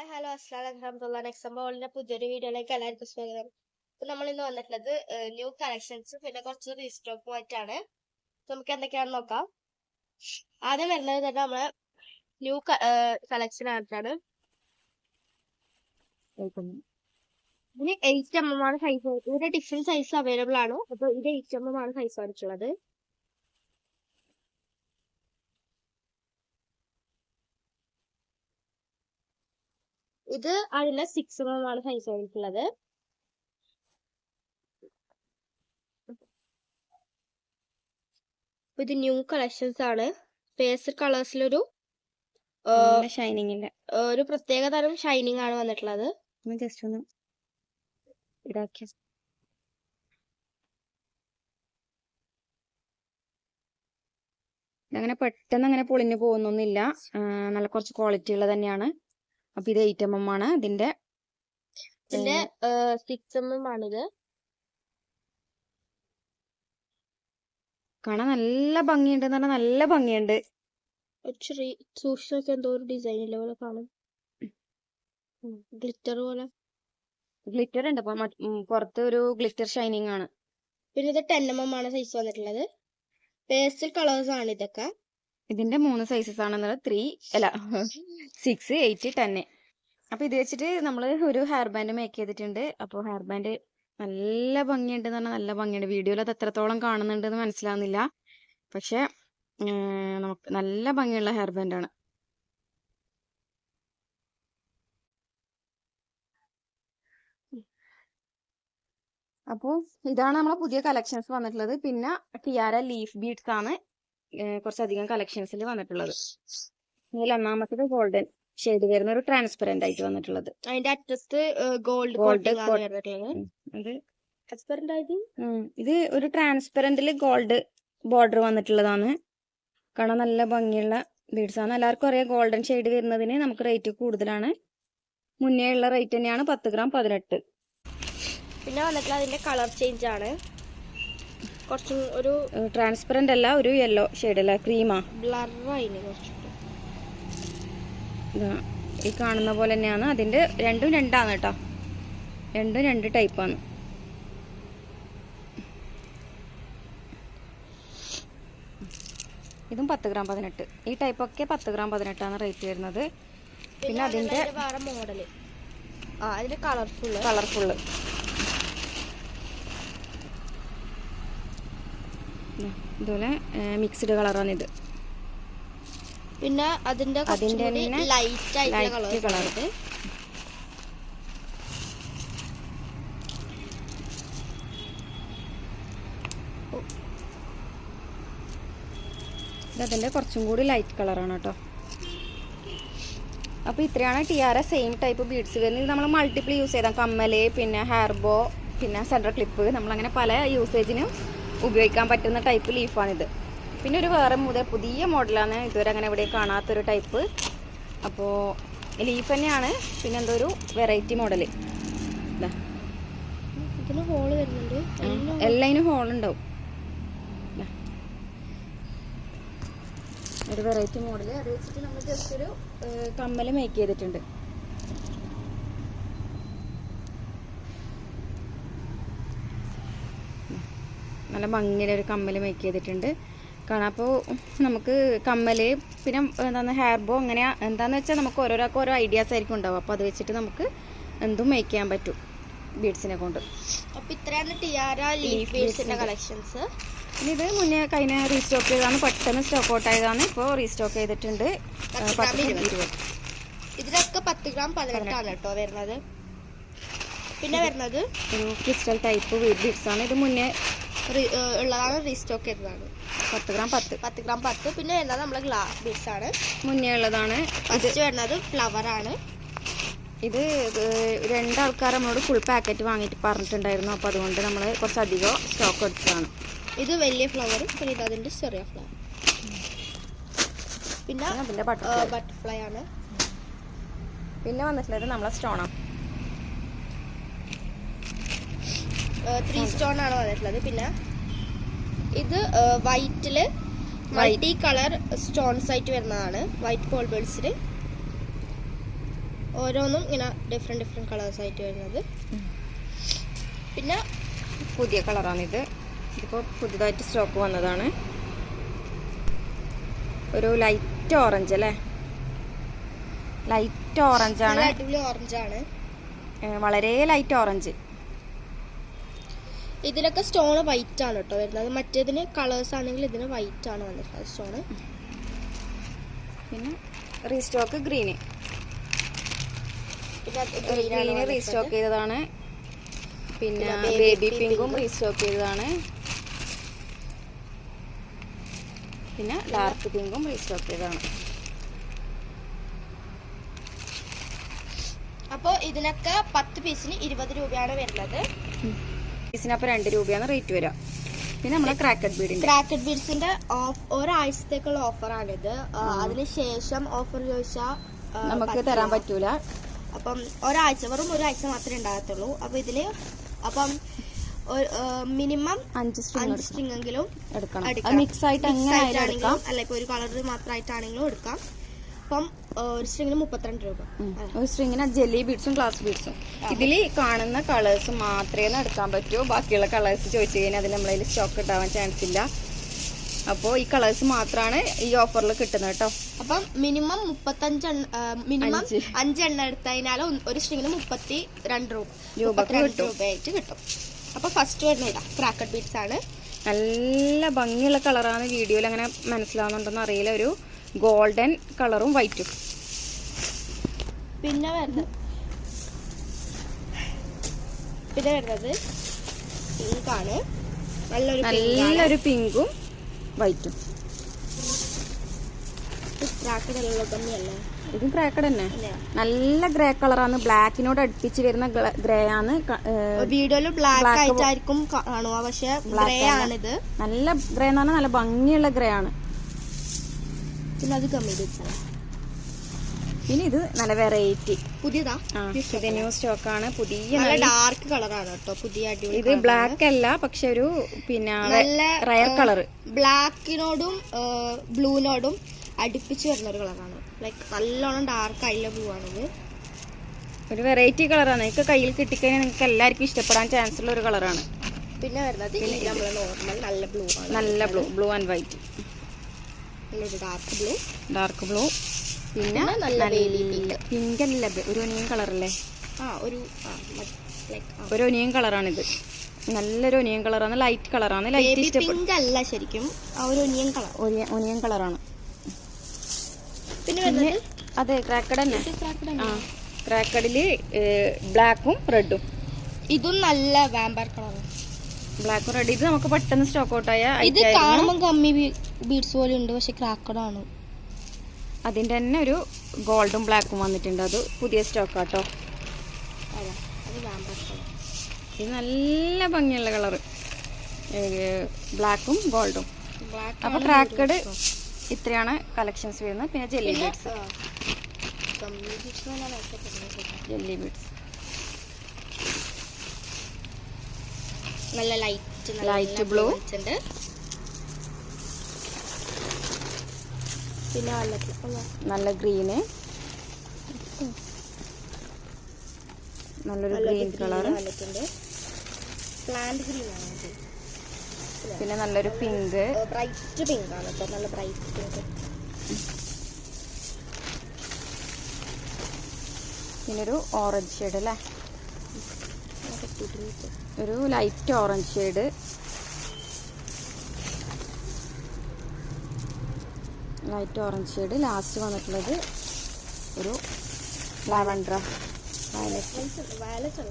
Hi hello അസ്ലാം അലഹമുല്ല next ബോളിന്റെ പുതിയൊരു വീഡിയോയിലേക്ക് എല്ലാവർക്കും സ്വാഗതം. ഇപ്പൊ നമ്മൾ ഇന്ന് വന്നിട്ടുള്ളത് ന്യൂ കളക്ഷൻസ് പിന്നെ കുറച്ച് റീസ്റ്റോക്കും ആയിട്ടാണ് അപ്പൊ നമുക്ക് എന്തൊക്കെയാണെന്ന് നോക്കാം. ആദ്യം വരുന്നത് തന്നെ നമ്മളെ ന്യൂ കളക്ഷൻ ആയിട്ടാണ്. ഇതിന് എയ്റ്റ് എം എം ആണ് സൈസ് ഇതിന്റെ ഡിഫറെന്റ് സൈസ് അവൈലബിൾ ആണ്. അപ്പൊ ഇത് എയ്റ്റ് എം എം ആണ് സൈസ് വന്നിട്ടുള്ളത് ഇത് അതിന്റെ സിക്സ് എം എം ആണ് സൈസ് വന്നിട്ടുള്ളത് ഇത് ന്യൂ കളക്ഷൻസ് ആണ്. പേസ്റ്റൽ കളേഴ്സിലൊരു ഷൈനിങ് ഒരു പ്രത്യേക തരം ഷൈനിങ് ആണ് വന്നിട്ടുള്ളത്. ജസ്റ്റ് ഒന്ന് ഇതാക്കിയ അങ്ങനെ പെട്ടെന്ന് അങ്ങനെ പൊളിഞ്ഞു പോകുന്നൊന്നുമില്ല. നല്ല കുറച്ച് ക്വാളിറ്റി ഉള്ളത് തന്നെയാണ്. അപ്പൊ ഇത് എയ്റ്റ് എം എം ആണ് ഇതിന്റെ ഇതിന്റെ സിക്സ് എം എം ആണിത് കാണാൻ നല്ല ഭംഗിയുണ്ട് എന്ന് പറഞ്ഞാൽ നല്ല ഭംഗിയുണ്ട്. ഒരു ചെറിയ സൂക്ഷിച്ചൊക്കെ എന്തോ ഒരു ഡിസൈൻ ഇല്ല പോലെ കാണും. ഗ്ലിറ്റർ പോലെ. ഗ്ലിറ്റർ ഉണ്ട്. അപ്പൊ പുറത്ത് ഒരു ഗ്ലിറ്റർ ഷൈനിങ് ആണ്. പിന്നെ ഇത് ടെൻ എം എം ആണ് സൈസ് വന്നിട്ടുള്ളത്. പേസ്റ്റൽ കളേഴ്സ് ആണ് ഇതൊക്കെ. ഇതിന്റെ മൂന്ന് സൈസസ് ആണെന്നുള്ളത് ത്രീ അല്ല സിക്സ് എയ്റ്റ് ടെന്ന് അപ്പൊ ഇത് വെച്ചിട്ട് നമ്മൾ ഒരു ഹെയർ ബാൻഡ് മേക്ക് ചെയ്തിട്ടുണ്ട്. അപ്പോൾ ഹെയർ ബാൻഡ് നല്ല ഭംഗിയുണ്ട് എന്ന് പറഞ്ഞാൽ നല്ല ഭംഗിയുണ്ട്. വീഡിയോയിൽ അത് എത്രത്തോളം കാണുന്നുണ്ടെന്ന് മനസ്സിലാവുന്നില്ല. പക്ഷെ നമുക്ക് നല്ല ഭംഗിയുള്ള ഹെയർ ബാൻഡ് ആണ്. അപ്പോൾ ഇതാണ് നമ്മളെ പുതിയ കളക്ഷൻസ് വന്നിട്ടുള്ളത്. പിന്നെ ടിയാര ലീഫ് ബീഡ്സ് ആണ്. കുറച്ചധികം കളക്ഷൻസിൽ വന്നിട്ടുള്ളത്. ഇതിൽ ഒന്നാമത്തത് ഗോൾഡൻ ഷെയ്ഡ് വരുന്ന ഒരു ട്രാൻസ്പെറന്റ് ആയിട്ട് വന്നിട്ടുള്ളത്. അതിന്റെ അറ്റത്ത് ഗോൾഡ് ഗോൾഡ് അത് ട്രാൻസ്പെറന്റ് ആയിട്ട്? ഇത് ഒരു ട്രാൻസ്പെറന്റിൽ ഗോൾഡ് ബോർഡർ വന്നിട്ടുള്ളതാണ്. കാണാൻ നല്ല ഭംഗിയുള്ള ബീഡ്സ് ആണ്. എല്ലാവർക്കും അറിയാം ഗോൾഡൻ ഷെയ്ഡ് വരുന്നതിന് നമുക്ക് റേറ്റ് കൂടുതലാണ്. മുന്നേ ഉള്ള റേറ്റ് തന്നെയാണ് പത്ത് ഗ്രാം പതിനെട്ട്. പിന്നെ വന്നിട്ടുള്ള അതിന്റെ കളർ ചേഞ്ച് ആണ്. കുറച്ചും ഒരു ട്രാൻസ്പെറന്റ് അല്ല ഒരു യെല്ലോ ഷെയ്ഡ് അല്ല ക്രീമാ ഇതാ, ഈ കാണുന്ന പോലെ തന്നെയാണ്. അതിന്റെ രണ്ടും രണ്ടാണ് കേട്ടോ. രണ്ടും രണ്ട് ടൈപ്പാണ് ഇതും പത്ത് ഗ്രാം പതിനെട്ട്. ഈ ടൈപ്പ് ഒക്കെ പത്ത് ഗ്രാം പതിനെട്ടാണ് റേറ്റ് വരുന്നത്. പിന്നെ അതിന്റെ മോഡൽ ആ കളർഫുള്ള് കളർഫുള്ള് ഇതുപോലെ മിക്സ്ഡ് കളറാണ് ഇത്. പിന്നെ അതിന്റെ അതിന്റെ തന്നെ ലൈറ്റ് ആയിട്ടുള്ള കളർ. ഇത്. കുറച്ചും കൂടി ലൈറ്റ് കളറാണ് കേട്ടോ. അപ്പോൾ ഇത്രയാണ് ടിയാര സെയിം ടൈപ്പ് ബീഡ്സ് വരുന്നത്. നമ്മൾ മൾട്ടിപ്പിൾ യൂസ് ചെയ്താൽ കമ്മൽ പിന്നെ ഹെയർ ബോ പിന്നെ സെൻട്രൽ ക്ലിപ്പ് നമ്മളങ്ങനെ പല യൂസേജിനും ഉപയോഗിക്കാൻ പറ്റുന്ന ടൈപ്പ് ലീഫാണിത് പിന്നെ ഒരു വേറെ മുതൽ പുതിയ മോഡലാണ് ഇതുവരെ അങ്ങനെ ഇവിടെ കാണാത്തൊരു ടൈപ്പ് അപ്പോൾ ലീഫ് തന്നെയാണ്. പിന്നെ എന്തോ ഒരു വെറൈറ്റി മോഡൽ ഹോൾ വരുന്നുണ്ട്. എല്ലാം എല്ലാതിനും ദാ. ഒരു വെറൈറ്റി മോഡൽ അത് വെച്ചിട്ട് നമ്മൾ ജസ്റ്റ് ഒരു കമ്മൽ മേക്ക് ചെയ്തിട്ടുണ്ട്. നല്ല ഭംഗിയിൽ ഒരു കമ്മൽ മേക്ക് ചെയ്തിട്ടുണ്ട്. കാണാം അപ്പോൾ നമുക്ക് കമ്മൽ പിന്നെ എന്താണ് ഹെയർ ബോ അങ്ങനെ എന്താണെന്ന് വെച്ചാൽ നമുക്ക് ഓരോരാൾക്ക് ഓരോ ഐഡിയാസ് ആയിരിക്കും ഉണ്ടാവും അപ്പോൾ അത് വെച്ചിട്ട് നമുക്ക് എന്തും മേക്ക് ചെയ്യാൻ പറ്റും ബീഡ്സിനെ കൊണ്ട്. അപ്പോൾ ഇത്രയാണ് ടിയാര ലീഫ് ബീഡ്സിന്റെ കളക്ഷൻസ് പിന്നെ ഇത് മുന്നേ കഴിഞ്ഞ റീസ്റ്റോക്ക് ചെയ്താണ് പെട്ടെന്ന് സ്റ്റോക്ക് ഔട്ട് ആയതാണ്. ഇപ്പോൾ റീസ്റ്റോക്ക് ചെയ്തിട്ടുണ്ട്. പത്ത് ഇരുപത്. ഇതിലൊക്കെ പത്ത് ഗ്രാം പതിനെട്ടാണ് കേട്ടോ വരുന്നത്. പിന്നെ വരുന്നത് ഒരു ക്രിസ്റ്റൽ ടൈപ്പ് ബീഡ്സ് ആണ്. ഇത് മുന്നേ ഉള്ളതാണ് റീസ്റ്റോക്ക് ചെയ്തതാണ്. പത്ത് ഗ്രാം പത്ത്. പത്ത് ഗ്രാം പത്ത്. പിന്നെ വരുന്നത് നമ്മളെ ഗ്ലാസ് ബീഡ്സ് ആണ്. മുന്നേ ഉള്ളതാണ്. ഫസ്റ്റ് വരുന്നത് ഫ്ലവർ ആണ്. ഇത് രണ്ടാൾക്കാർ നമ്മളോട് ഫുൾ പാക്കറ്റ് വാങ്ങിയിട്ട് പറഞ്ഞിട്ടുണ്ടായിരുന്നു. അപ്പോൾ അതുകൊണ്ട് നമ്മൾ കുറച്ചധികം സ്റ്റോക്ക് എടുത്തതാണ്. ഇത് വലിയ ഫ്ലവറും പിന്നെ ഇത് അതിന്റെ ചെറിയ ഫ്ലവർ പിന്നെ ബട്ടർഫ്ലൈ ആണ്. പിന്നെ വന്നിട്ടുള്ളത് നമ്മളെ സ്റ്റോണാണ് ത്രീ സ്റ്റോൺ ആണ് വന്നിട്ടുള്ളത്. പിന്നെ ഇത് വൈറ്റിൽ മൾട്ടി കളർ സ്റ്റോൺസ് ആയിട്ട് വരുന്നതാണ്. വൈറ്റ് പോൾ ബേഡ്സിൽ ഓരോന്നും ഇങ്ങനെ ഡിഫറെന്റ് ഡിഫറെന്റ് കളേഴ്സ് ആയിട്ട് വരുന്നത്. പിന്നെ പുതിയ കളറാണിത്. ഇതിപ്പോൾ പുതിയതായിട്ട് സ്റ്റോക്ക് വന്നതാണ്. ഒരു ലൈറ്റ് ഓറഞ്ച് അല്ലേ? ലൈറ്റ് ഓറഞ്ചാണ് ആണ്. നല്ല അടിപൊളി ഓറഞ്ച് ആണ്. വളരെ ലൈറ്റ് ഓറഞ്ച് ഇതിലൊക്കെ സ്റ്റോൺ വൈറ്റ് ആണ് കേട്ടോ വരുന്നത്. മറ്റേതിന് കളേഴ്സ് ആണെങ്കിൽ ഇതിന് വൈറ്റ് ആണ് വന്നിട്ടുള്ളത് സ്റ്റോണ് പിന്നെ റീസ്റ്റോക്ക് ഗ്രീന് ഗ്രീന് റീസ്റ്റോക്ക് ചെയ്തതാണ്. പിന്നെ പിന്നെ ബേബി പിങ്കും റീസ്റ്റോക്ക് ചെയ്തതാണ്. പിന്നെ ഡാർക്ക് പിങ്കും റീസ്റ്റോക്ക് ചെയ്തതാണ്. അപ്പോൾ ഇതിനൊക്കെ പത്ത് പീസിന് ഇരുപത് രൂപയാണ് വരുന്നത്. പീസിനപ്പോൾ രണ്ട് രൂപയാണ് റേറ്റ് വരിക. പിന്നെ നമ്മളെ ക്രാക്കറ്റ് ബീഡിന്റെ ക്രാക്കറ്റ് ബീഡ്സിന്റെ ഒരാഴ്ചത്തേക്കുള്ള ഓഫറാണിത് അതിനുശേഷം ഓഫർ ചോദിച്ചാൽ നമുക്ക് തരാൻ പറ്റൂല. അപ്പം ഒരാഴ്ച വെറും ഒരാഴ്ച മാത്രമേ ഉണ്ടാകത്തുള്ളൂ. അപ്പൊ ഇതിൽ അപ്പം മിനിമം അഞ്ച് അഞ്ച് സ്ട്രിങ് എങ്കിലും എടുക്കണം. മിക്സ് ആയിട്ട് അങ്ങനെ അല്ല ഇപ്പൊ ഒരു കളർ മാത്രമായിട്ടാണെങ്കിലും എടുക്കാം. അപ്പം ഒരു സ്ട്രിങ്ങിന് മുപ്പത്തിരണ്ട് രൂപ. ഒരു സ്ട്രിങ്ങിന് ജെല്ലി ബീഡ്സും ഗ്ലാസ് ബീഡ്സും ഇതിൽ കാണുന്ന കളേഴ്സ് മാത്രമേ നടത്താൻ പറ്റൂ. ബാക്കിയുള്ള കളേഴ്സ് ചോദിച്ചു കഴിഞ്ഞാൽ അതിൽ നമ്മളതിൽ സ്റ്റോക്ക് ഉണ്ടാവാൻ ചാൻസ് ഇല്ല. അപ്പോൾ ഈ കളേഴ്സ് മാത്രമാണ് ഈ ഓഫറിൽ കിട്ടുന്നത് കേട്ടോ. അപ്പം മിനിമം മുപ്പത്തഞ്ച് മിനിമം അഞ്ച്. അഞ്ചെണ്ണം എടുത്തതിനാൽ ഒരു സ്ട്രിങ്ങിന് മുപ്പത്തി രണ്ട് രൂപ രൂപ മുപ്പത്തിരണ്ട് കിട്ടും. രൂപയായിട്ട് കിട്ടും. അപ്പൊ ഫസ്റ്റ് വരുന്ന ഇതാ ക്രാക്കറ്റ് ബീഡ്സ് ആണ്. നല്ല ഭംഗിയുള്ള കളറാണ് വീഡിയോയിൽ അങ്ങനെ മനസ്സിലാവുന്നുണ്ടെന്ന് അറിയില്ല. ഒരു ഗോൾഡൻ കളറും വൈറ്റും. പിന്നെ വരുന്നത്. പിന്നെ വരുന്നത് പിങ്കാണ്. നല്ലൊരു നല്ലൊരു പിങ്കും വൈറ്റും. ഇത് ക്രാക്കഡ് തന്നെ. നല്ല ഗ്രേ കളറാണ്. ബ്ലാക്കിനോട് അടുപ്പിച്ച് വരുന്ന ഗ്രേ ആണ് വീഡിയോയിൽ ബ്ലാക്ക് ആയിട്ടായിരിക്കും കാണുക. പക്ഷെ ഗ്രേ ആണിത് നല്ല ഗ്രേ എന്ന് പറഞ്ഞാൽ നല്ല ഭംഗിയുള്ള ഗ്രേ ആണ് പിന്നെ അത് കമ്മി വെച്ചാൽ പിന്നെ ഇത് നല്ല വെറൈറ്റി പുതിയതാ? ഇത് ന്യൂ സ്റ്റോക്ക് ആണ്. പുതിയ നല്ല ഡാർക്ക് കളറാണ് കേട്ടോ. പുതിയ അടിപൊളി ഇത് ബ്ലാക്ക് അല്ല പക്ഷെ ഒരു പിന്നെ നല്ല റയർ കളർ ബ്ലാക്കിനോടും ബ്ലൂവിനോടും അടുപ്പിച്ച് വരുന്ന ഒരു കളറാണ് ലൈക്ക് നല്ലോണം ഡാർക്ക് ആയിട്ടുള്ള ബ്ലൂ ആണിത്. ഒരു വെറൈറ്റി കളറാണ് നിങ്ങൾക്ക് കയ്യിൽ കിട്ടിക്കഴിഞ്ഞാൽ നിങ്ങൾക്ക് എല്ലാവർക്കും ഇഷ്ടപ്പെടാൻ ചാൻസ് ഉള്ള ഒരു കളറാണ് പിന്നെ വരുന്നത് നമ്മളെ നോർമൽ നല്ല ബ്ലൂ ആണ്. നല്ല blue blue and white dark blue dark blue പിന്നെ നല്ല pink. പിങ്ക് അല്ല ഒരു ഒനിയൻ കളറല്ലേ ആ ഒരു ഒരു ഒനിയൻ കളറാണിത് നല്ലൊരു ഒനിയൻ കളറാണ് ലൈറ്റ് കളറാണ് ലൈറ്റ് പിങ്ക് അല്ല ശരിക്കും ആ ഒരു ഒനിയൻ കളർ ഒനിയൻ കളറാണ് പിന്നെ അതെ ക്രാക്കഡ് തന്നെ. ആ ക്രാക്കഡിൽ ബ്ലാക്കും റെഡും ഇതും നല്ല വാമ്പർ കളറാണ് ബ്ലാക്കും റെഡ് ഇത് നമുക്ക് പെട്ടെന്ന് സ്റ്റോക്ക് ഔട്ട് ആയ ഇത്. കാണുമ്പോൾ കമ്മി ബീഡ്സ് പോലെ ഉണ്ട് പക്ഷെ ക്രാക്കഡ് ആണ്. അതിന്റെ തന്നെ ഒരു ഗോൾഡും ബ്ലാക്കും വന്നിട്ടുണ്ട്. അത് പുതിയ സ്റ്റോക്ക് കേട്ടോ അതാ അത് വാമ്പർ ഇത് നല്ല ഭംഗിയുള്ള കളറ് ബ്ലാക്കും ഗോൾഡും ബ്ലാക്ക് അപ്പൊ ക്രാക്കഡ് ഇത്രയാണ് കളക്ഷൻസ് വരുന്നത്. പിന്നെ ജെല്ലി ബീഡ്സ് ജെല്ലി ബീഡ്സ് നല്ല ലൈറ്റ് ലൈറ്റ് ബ്ലൂ ഉണ്ട് പിന്നെ നല്ല ഗ്രീന്. നല്ലൊരു ഗ്രീൻ കളർ പ്ലാന്റ് ഗ്രീൻ ആണ് പിന്നെ നല്ലൊരു പിങ്ക്. ബ്രൈറ്റ് പിങ്ക് ആണ് കേട്ടോ. നല്ല ബ്രൈറ്റ് പിങ്ക്. പിന്നെ ഒരു ഓറഞ്ച് ഷെയ്ഡ് അല്ലേ? ഒരു light orange shade. Light orange shade last വന്നിട്ടുള്ളത് ഒരു ലാവൻഡ്ര വയലറ്റ്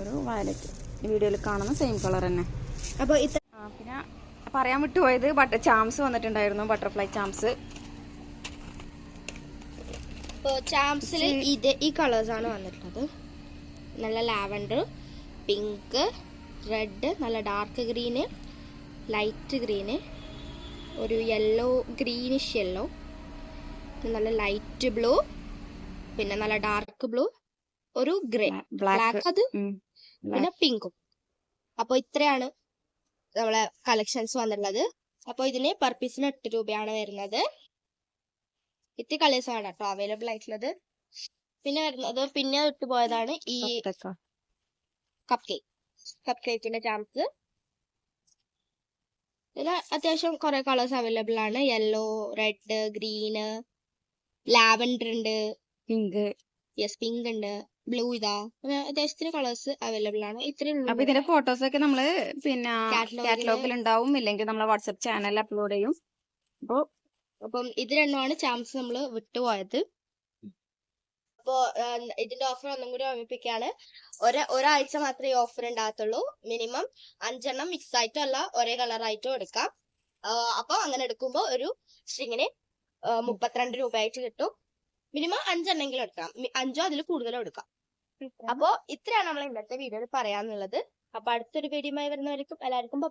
ഒരു വയലറ്റ് വീഡിയോയിൽ കാണുന്ന സെയിം കളർ തന്നെ. അപ്പോൾ പിന്നെ പറയാൻ വിട്ടുപോയത് ബട്ടർ ചാംസ് വന്നിട്ടുണ്ടായിരുന്നു ബട്ടർഫ്ലൈ ചാംസ് ഇപ്പോൾ ചാംസിൽ ഇത് ഈ കളേഴ്സ് ആണ് വന്നിട്ടുള്ളത്. നല്ല ലാവൻഡർ പിങ്ക് റെഡ് നല്ല ഡാർക്ക് ഗ്രീന് ലൈറ്റ് ഗ്രീന് ഒരു യെല്ലോ ഗ്രീനിഷ് യെല്ലോ നല്ല ലൈറ്റ് ബ്ലൂ പിന്നെ നല്ല ഡാർക്ക് ബ്ലൂ ഒരു ഗ്രേ ബ്ലാക്ക് അത് പിന്നെ പിങ്കും അപ്പോൾ ഇത്രയാണ് നമ്മളെ കളക്ഷൻസ് വന്നിട്ടുള്ളത്. അപ്പോൾ ഇതിന് പെർ പീസിന് എട്ട് രൂപയാണ് വരുന്നത്. ഇത്തി കളേഴ്സ് ആണ് കേട്ടോ അവൈലബിൾ ആയിട്ടുള്ളത്. പിന്നെ വരുന്നത് പിന്നെ വിട്ടുപോയതാണ് ഈ. കപ്പ് കേക്ക് കപ്പ് കേക്കിന്റെ ചാംസ് ഇതിൽ അത്യാവശ്യം കുറെ കളേഴ്സ് അവൈലബിൾ ആണ്. യെല്ലോ റെഡ് ഗ്രീന് ലാവൻഡർ ഉണ്ട്. പിങ്ക് യെസ് പിങ്ക് ഉണ്ട്. ബ്ലൂ ഇതാ. അത്യാവശ്യത്തിന് കളേഴ്സ് അവൈലബിൾ ആണ്. ഇത്രയും അപ്പൊ ഇതിന്റെ ഫോട്ടോസ് ഒക്കെ നമ്മൾ പിന്നെ കാറ്റലോഗിൽ ഉണ്ടാവും. ഇല്ലെങ്കിൽ നമ്മളെ വാട്സപ്പ് ചാനലിൽ അപ്ലോഡ് ചെയ്യും. അപ്പൊ അപ്പം ഇത് രണ്ടുമാണ് ചാംസ് നമ്മൾ വിട്ടുപോയത്. അപ്പോ ആ, ഇതിന്റെ ഓഫർ ഒന്നും കൂടി ഓർമ്മിപ്പിക്കുകയാണ്. ഒരു ഒരാഴ്ച മാത്രമേ ഈ ഓഫർ ഉണ്ടാകത്തുള്ളൂ. മിനിമം അഞ്ചെണ്ണം മിക്സ് ആയിട്ടോ അല്ല ഒരേ കളർ ആയിട്ടോ എടുക്കാം. അപ്പോൾ അപ്പൊ അങ്ങനെ എടുക്കുമ്പോൾ ഒരു സ്ട്രിങ്ങിന് മുപ്പത്തിരണ്ട് രൂപയായിട്ട് കിട്ടും. മിനിമം അഞ്ചെണ്ണെങ്കിലും എടുക്കാം. അഞ്ചോ അതിൽ കൂടുതലോ എടുക്കാം. അപ്പോ ഇത്രയാണ് നമ്മൾ ഇന്നത്തെ വീഡിയോയിൽ പറയാനുള്ളത്. അപ്പൊ അടുത്തൊരു വീഡിയോയുമായി വരുന്നവർക്കും എല്ലാവർക്കും